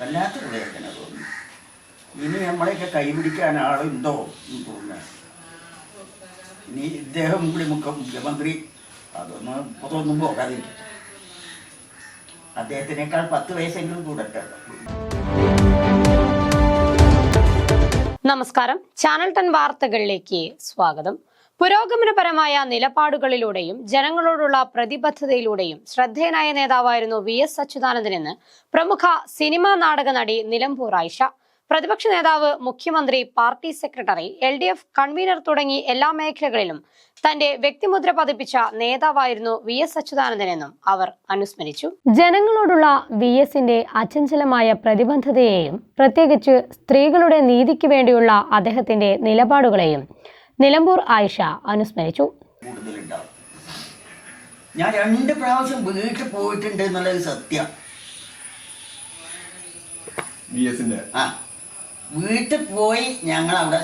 വല്ലാത്തൊരു വേദന തോന്നി ഇനി നമ്മളെയൊക്കെ കൈപിടിക്കാൻ ആളുണ്ടോ എന്ന് തോന്നുന്നു. ഇനി ഇദ്ദേഹം കൂടി മുഖ്യ മുഖ്യമന്ത്രി അതൊന്ന് അതൊന്നും പോകാതിരിക്കട്ടെ അദ്ദേഹത്തിനേക്കാൾ പത്ത് വയസ്സെങ്കിലും കൂടട്ടെ. നമസ്കാരം. ചാനൽ ടെൻ വാർത്തകളിലേക്ക് സ്വാഗതം. പുരോഗമനപരമായ നിലപാടുകളിലൂടെയും ജനങ്ങളോടുള്ള പ്രതിബദ്ധതയിലൂടെയും ശ്രദ്ധേയനായ നേതാവായിരുന്നു വി എസ് അച്യുതാനന്ദനെന്ന് പ്രമുഖ സിനിമാ നാടക നടി നിലമ്പൂർ ആയിഷ. പ്രതിപക്ഷ നേതാവ് മുഖ്യമന്ത്രി party secretary L D F convener തുടങ്ങി എല്ലാ മേഖലകളിലും തന്റെ വ്യക്തിമുദ്ര പതിപ്പിച്ച നേതാവായിരുന്നു വി എസ് അച്യുതാനന്ദനെന്നും അവർ അനുസ്മരിച്ചു. ജനങ്ങളോടുള്ള വി എസിന്റെ അചഞ്ചലമായ പ്രതിബദ്ധതയെയും പ്രത്യേകിച്ച് സ്ത്രീകളുടെ നീതിക്ക് വേണ്ടിയുള്ള അദ്ദേഹത്തിന്റെ നിലപാടുകളെയും നിലമ്പൂർ ആയിഷ അനുസ്മരിച്ചു. കൂടുതലുണ്ടാവും. ഞാൻ രണ്ട് പ്രാവശ്യം വീട്ടിൽ പോയിട്ടുണ്ട് എന്നുള്ളത് സത്യം. ആ. വീട്ടിൽ പോയി ഞങ്ങൾ അവിടെ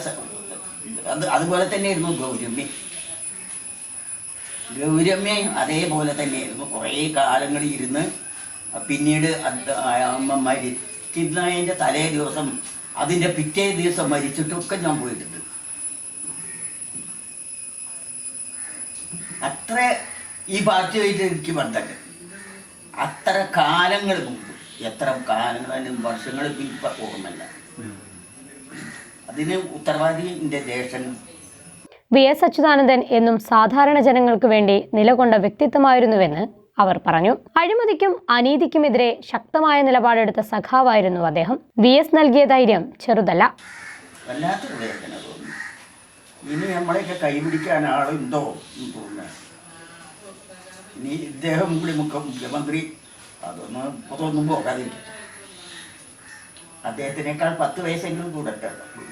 അത് അതുപോലെ തന്നെയായിരുന്നു ഗൗരമ്മ. ഗൗരമ്മയും അതേപോലെ തന്നെയായിരുന്നു. കുറേ കാലങ്ങൾ ഇരുന്ന് പിന്നീട് അത് അമ്മ മരിക്കുന്നതിന്റെ തലേ ദിവസം അതിന്റെ പിറ്റേ ദിവസം മരിച്ചിട്ടൊക്കെ ഞാൻ പോയിട്ടുണ്ട്. അത്ര ഈ പാർട്ടിയായിട്ട് എനിക്ക് ബന്ധമില്ല അത്ര കാലങ്ങൾ മുമ്പ് എത്ര കാലങ്ങളും വർഷങ്ങൾ ഇപ്പം ഓർമ്മല്ല അതിന് ഉത്തരവാദി എന്റെ ദേശം വി എസ് അച്യുതാനന്ദൻ എന്നും സാധാരണ ജനങ്ങൾക്ക് വേണ്ടി നിലകൊണ്ട വ്യക്തിത്വമായിരുന്നുവെന്ന് അവർ പറഞ്ഞു. അഴിമതിക്കും അനീതിക്കുമെതിരെ ശക്തമായ നിലപാടെടുത്ത സഖാവായിരുന്നു അദ്ദേഹം. വി എസ് നൽകിയ ധൈര്യം ചെറുതല്ല. വല്ലാത്തൊരു വേദന ഇനി നമ്മളെയൊക്കെ കൈപിടിക്കാൻ ആളുണ്ടോ എന്ന് തോന്നുന്നു ഇനി ഇദ്ദേഹം കൂടി മുഖ്യ മുഖ്യമന്ത്രി അതൊന്ന് അതൊന്നും പത്ത് വയസ്സെങ്കിലും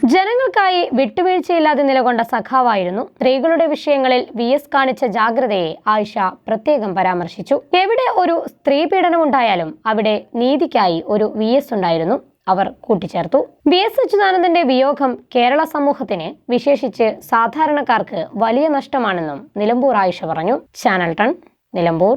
ജനങ്ങൾക്കായി വിട്ടുവീഴ്ചയില്ലാതെ നിലകൊണ്ട സഖാവായിരുന്നു. സ്ത്രീകളുടെ വിഷയങ്ങളിൽ വി എസ് കാണിച്ച ജാഗ്രതയെ ആയിഷ പ്രത്യേകം പരാമർശിച്ചു. എവിടെ ഒരു സ്ത്രീ പീഡനം ഉണ്ടായാലും അവിടെ നീതിക്കായി ഒരു വി എസ് ഉണ്ടായിരുന്നു. അവർ കൂട്ടിച്ചേർത്തു. വി എസ് അച്യുതാനന്ദന്റെ വിയോഗം കേരള സമൂഹത്തിന് വിശേഷിച്ച് സാധാരണക്കാർക്ക് വലിയ നഷ്ടമാണെന്നും നിലമ്പൂർ ആയിഷ പറഞ്ഞു. Channel ton Nilambur